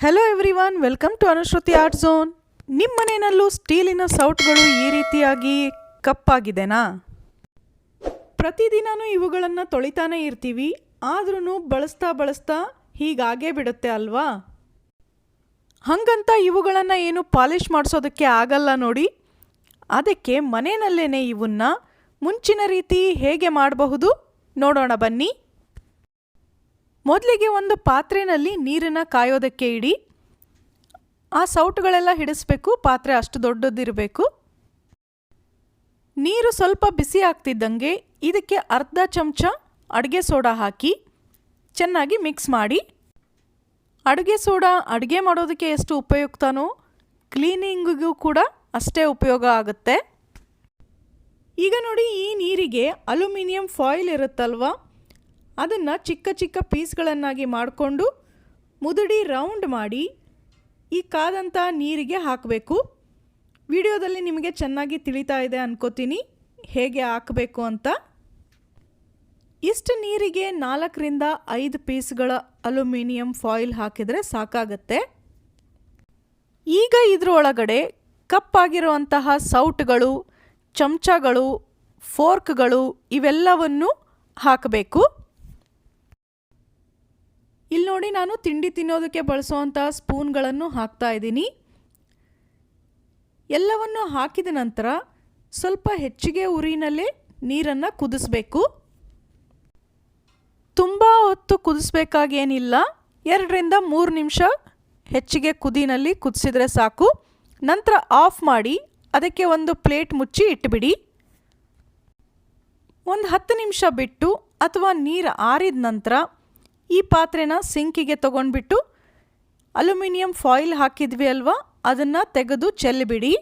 Hello everyone welcome to Anushruti art zone ನಿಮ್ಮ ಮನೆಯಲ್ಲೂ ಸ್ಟೀಲಿನ ಸೌಟ್ಗಳು ಈ ರೀತಿಯಾಗಿ ಕಪ್ಪಾಗಿದೆನಾ? ಪ್ರತಿದಿನನೂ ಇವುಗಳನ್ನು ತೊಳಿತಾನೇ ಇರ್ತೀವಿ ಆದ್ರೂ ಬಳಸ್ತಾ ಬಳಸ್ತಾ ಹೀಗಾಗೇ ಬಿಡುತ್ತೆ ಅಲ್ವಾ? ಹಾಗಂತ ಇವುಗಳನ್ನು ಏನು ಪಾಲಿಷ್ ಮಾಡಿಸೋದಕ್ಕೆ ಆಗಲ್ಲ ನೋಡಿ. ಅದಕ್ಕೆ ಮನೆಯಲ್ಲೇ ಇವನ್ನ ಮುಂಚಿನ ರೀತಿ ಹೇಗೆ ಮಾಡಬಹುದು ನೋಡೋಣ ಬನ್ನಿ. ಮೊದಲಿಗೆ ಒಂದು ಪಾತ್ರೆಯಲ್ಲಿ ನೀರನ್ನು ಕಾಯೋದಕ್ಕೆ ಇಡಿ. ಆ ಸೌಟುಗಳೆಲ್ಲ ಹಿಡಿಸ್ಬೇಕು, ಪಾತ್ರೆ ಅಷ್ಟು ದೊಡ್ಡದಿರಬೇಕು. ನೀರು ಸ್ವಲ್ಪ ಬಿಸಿ ಆಗ್ತಿದ್ದಂಗೆ ಇದಕ್ಕೆ ಅರ್ಧ ಚಮಚ ಅಡುಗೆ ಸೋಡಾ ಹಾಕಿ, ಚೆನ್ನಾಗಿ ಮಿಕ್ಸ್ ಮಾಡಿ. ಅಡುಗೆ ಸೋಡಾ ಅಡುಗೆ ಮಾಡೋದಕ್ಕೆ ಎಷ್ಟು ಉಪಯುಕ್ತನೋ ಕ್ಲೀನಿಂಗಿಗೂ ಕೂಡ ಅಷ್ಟೇ ಉಪಯೋಗ ಆಗುತ್ತೆ. ಈಗ ನೋಡಿ ಈ ನೀರಿಗೆ ಅಲ್ಯೂಮಿನಿಯಂ ಫಾಯಿಲ್ ಇರುತ್ತಲ್ವಾ? ಅದನ್ನು ಚಿಕ್ಕ ಚಿಕ್ಕ ಪೀಸ್ಗಳನ್ನಾಗಿ ಮಾಡಿಕೊಂಡು ಮುದುಡಿ ರೌಂಡ್ ಮಾಡಿ ಈ ಕಾದಂಥ ನೀರಿಗೆ ಹಾಕಬೇಕು. ವಿಡಿಯೋದಲ್ಲಿ ನಿಮಗೆ ಚೆನ್ನಾಗಿ ತಿಳಿತಾ ಇದೆ ಅನ್ಕೋತೀನಿ. ಹೇಗೆ ಹಾಕಬೇಕು ಅಂತ. ಇಷ್ಟು ನೀರಿಗೆ ನಾಲ್ಕರಿಂದ ಐದು ಪೀಸ್ಗಳ ಅಲ್ಯೂಮಿನಿಯಂ ಫಾಯಿಲ್ ಹಾಕಿದರೆ ಸಾಕಾಗತ್ತೆ. ಈಗ ಇದರೊಳಗಡೆ ಕಪ್ಪಾಗಿರುವಂತಹ ಸೌಟ್ಗಳು, ಚಮಚಗಳು, ಫೋರ್ಕ್ಗಳು ಇವೆಲ್ಲವನ್ನು ಹಾಕಬೇಕು. ಇಲ್ಲಿ ನೋಡಿ ನಾನು ತಿಂಡಿ ತಿನ್ನೋದಕ್ಕೆ ಬಳಸುವಂಥ ಸ್ಪೂನ್ಗಳನ್ನು ಹಾಕ್ತಾ ಇದ್ದೀನಿ. ಎಲ್ಲವನ್ನು ಹಾಕಿದ ನಂತರ ಸ್ವಲ್ಪ ಹೆಚ್ಚಿಗೆ ಉರಿನಲ್ಲೇ ನೀರನ್ನು ಕುದಿಸ್ಬೇಕು. ತುಂಬ ಹೊತ್ತು ಕುದಿಸ್ಬೇಕಾಗೇನಿಲ್ಲ. ಎರಡರಿಂದ ಮೂರು ನಿಮಿಷ ಹೆಚ್ಚಿಗೆ ಕುದಿನಲ್ಲಿ ಕುದಿಸಿದರೆ ಸಾಕು. ನಂತರ ಆಫ್ ಮಾಡಿ ಅದಕ್ಕೆ ಒಂದು ಪ್ಲೇಟ್ ಮುಚ್ಚಿ ಇಟ್ಬಿಡಿ. ಒಂದು ಹತ್ತು ನಿಮಿಷ ಬಿಟ್ಟು ಅಥವಾ ನೀರು ಆರಿದ ನಂತರ ಈ ಪಾತ್ರೆನ ಸಿಂಕಿಗೆ ತಗೊಂಡ್ಬಿಟ್ಟು ಅಲ್ಯೂಮಿನಿಯಂ ಫಾಯಿಲ್ ಹಾಕಿದ್ವಿ ಅಲ್ವಾ? ಅದನ್ನು ತೆಗೆದು ಚೆಲ್ಲಿಬಿಡಿ.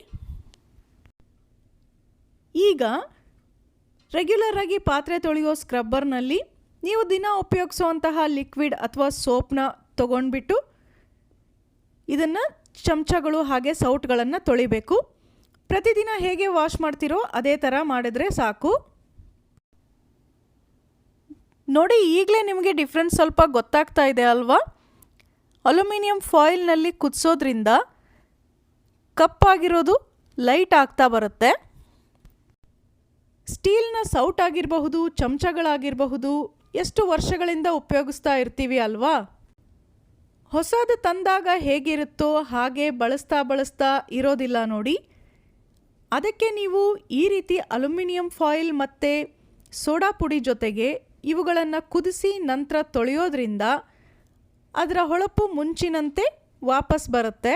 ಈಗ ರೆಗ್ಯುಲರ್ ಆಗಿ ಪಾತ್ರೆ ತೊಳೆಯೋ ಸ್ಕ್ರಬ್ಬರ್ನಲ್ಲಿ ನೀವು ದಿನ ಉಪಯೋಗಿಸುವಂತಹ ಲಿಕ್ವಿಡ್ ಅಥವಾ ಸೋಪ್ನ ತೊಗೊಂಡ್ಬಿಟ್ಟು ಇದನ್ನು ಚಮಚಗಳು ಹಾಗೆ ಸೌಟ್ಗಳನ್ನು ತೊಳಿಬೇಕು. ಪ್ರತಿದಿನ ಹೇಗೆ ವಾಶ್ ಮಾಡ್ತೀರೋ ಅದೇ ಥರ ಮಾಡಿದರೆ ಸಾಕು. ನೋಡಿ, ಈಗಲೇ ನಿಮಗೆ ಡಿಫ್ರೆನ್ಸ್ ಸ್ವಲ್ಪ ಗೊತ್ತಾಗ್ತಾ ಇದೆ ಅಲ್ವಾ? ಅಲ್ಯೂಮಿನಿಯಂ ಫಾಯಿಲ್ನಲ್ಲಿ ಕುದಿಸೋದ್ರಿಂದ ಕಪ್ಪಾಗಿರೋದು ಲೈಟ್ ಆಗ್ತಾ ಬರುತ್ತೆ. ಸ್ಟೀಲ್ನ ಸೌಟ್ ಆಗಿರಬಹುದು, ಚಮಚಗಳಾಗಿರಬಹುದು, ಎಷ್ಟು ವರ್ಷಗಳಿಂದ ಉಪಯೋಗಿಸ್ತಾ ಇರ್ತೀವಿ ಅಲ್ವಾ? ಹೊಸದು ತಂದಾಗ ಹೇಗಿರುತ್ತೋ ಹಾಗೆ ಬಳಸ್ತಾ ಬಳಸ್ತಾ ಇರೋದಿಲ್ಲ ನೋಡಿ. ಅದಕ್ಕೆ ನೀವು ಈ ರೀತಿ ಅಲ್ಯೂಮಿನಿಯಂ ಫಾಯಿಲ್ ಮತ್ತು ಸೋಡಾ ಪುಡಿ ಜೊತೆಗೆ ಇವುಗಳನ್ನು ಕುದಿಸಿ ನಂತರ ತೊಳೆಯೋದ್ರಿಂದ ಅದರ ಹೊಳಪು ಮುಂಚಿನಂತೆ ವಾಪಸ್ ಬರುತ್ತೆ.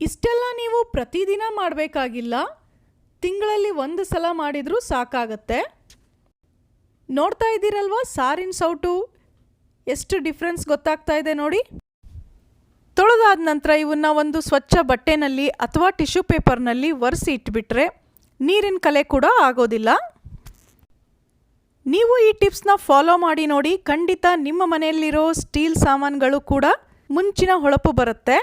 ಇಷ್ಟೆಲ್ಲ ನೀವು ಪ್ರತಿದಿನ ಮಾಡಬೇಕಾಗಿಲ್ಲ. ತಿಂಗಳಲ್ಲಿ ಒಂದು ಸಲ ಮಾಡಿದರೂ ಸಾಕಾಗತ್ತೆ. ನೋಡ್ತಾ ಇದ್ದೀರಲ್ವ ಸಾರಿನ ಸೌಟು? ಎಷ್ಟು ಡಿಫ್ರೆನ್ಸ್ ಗೊತ್ತಾಗ್ತಾ ಇದೆ ನೋಡಿ. ತೊಳೆದಾದ ನಂತರ ಇವನ್ನ ಒಂದು ಸ್ವಚ್ಛ ಬಟ್ಟೆನಲ್ಲಿ ಅಥವಾ ಟಿಶ್ಯೂ ಪೇಪರ್ನಲ್ಲಿ ಒರೆಸಿ ಇಟ್ಬಿಟ್ರೆ ನೀರಿನ ಕಲೆ ಕೂಡ ಆಗೋದಿಲ್ಲ. ನೀವು ಈ ಟಿಪ್ಸ್ನ ಫಾಲೋ ಮಾಡಿ ನೋಡಿ, ಖಂಡಿತ ನಿಮ್ಮ ಮನೆಯಲ್ಲಿರೋ ಸ್ಟೀಲ್ ಸಾಮಾನುಗಳು ಕೂಡ ಮುಂಚಿನ ಹೊಳಪು ಬರುತ್ತೆ.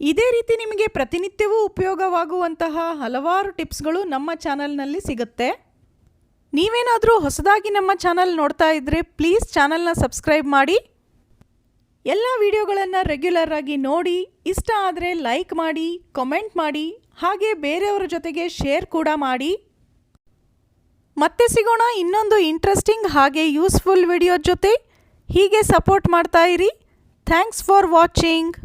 ಇದೇ ರೀತಿ ನಿಮಗೆ ಪ್ರತಿನಿತ್ಯವೂ ಉಪಯೋಗವಾಗುವಂತಹ ಹಲವಾರು ಟಿಪ್ಸ್ಗಳು ನಮ್ಮ ಚಾನಲ್ನಲ್ಲಿ ಸಿಗುತ್ತೆ. ನೀವೇನಾದರೂ ಹೊಸದಾಗಿ ನಮ್ಮ ಚಾನಲ್ ನೋಡ್ತಾ ಇದ್ದರೆ ಪ್ಲೀಸ್ ಚಾನಲ್ನ ಸಬ್ಸ್ಕ್ರೈಬ್ ಮಾಡಿ. ಎಲ್ಲ ವಿಡಿಯೋಗಳನ್ನು ರೆಗ್ಯುಲರ್ ಆಗಿ ನೋಡಿ, ಇಷ್ಟ ಆದರೆ ಲೈಕ್ ಮಾಡಿ, ಕಮೆಂಟ್ ಮಾಡಿ, ಹಾಗೆ ಬೇರೆಯವರ ಜೊತೆಗೆ ಶೇರ್ ಕೂಡ ಮಾಡಿ. ಮತ್ತೆ ಸಿಗೋಣ ಇನ್ನೊಂದು ಇಂಟ್ರೆಸ್ಟಿಂಗ್ ಹಾಗೆ ಯೂಸ್ಫುಲ್ ವಿಡಿಯೋ ಜೊತೆ ಹೀಗೆ ಸಪೋರ್ಟ್ ಮಾಡ್ತಾ ಇರಿ. Thanks for watching